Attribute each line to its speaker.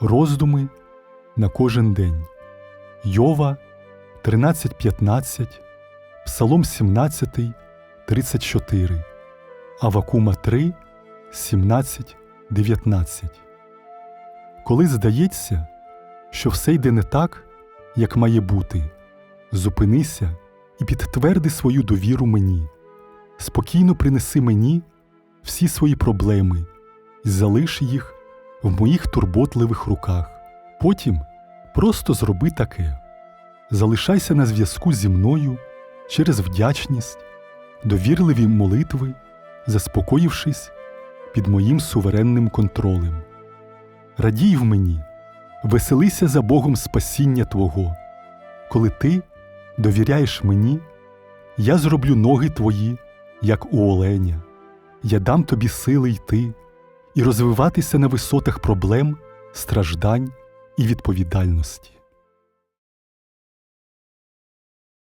Speaker 1: Роздуми на кожен день. Йова 13.15, Псалом 17, 34, Авакума 3, 17, 19. Коли здається, що все йде не так, як має бути, зупинися і підтверди свою довіру мені. Спокійно принеси мені всі свої проблеми і залиш їх в моїх турботливих руках. Потім просто зроби таке. Залишайся на зв'язку зі мною через вдячність, довірливі молитви, заспокоївшись під моїм суверенним контролем. Радій в мені, веселися за Богом спасіння Твого. Коли ти довіряєш мені, я зроблю ноги твої, як у оленя. Я дам тобі сили йти і розвиватися на висотах проблем, страждань і відповідальності.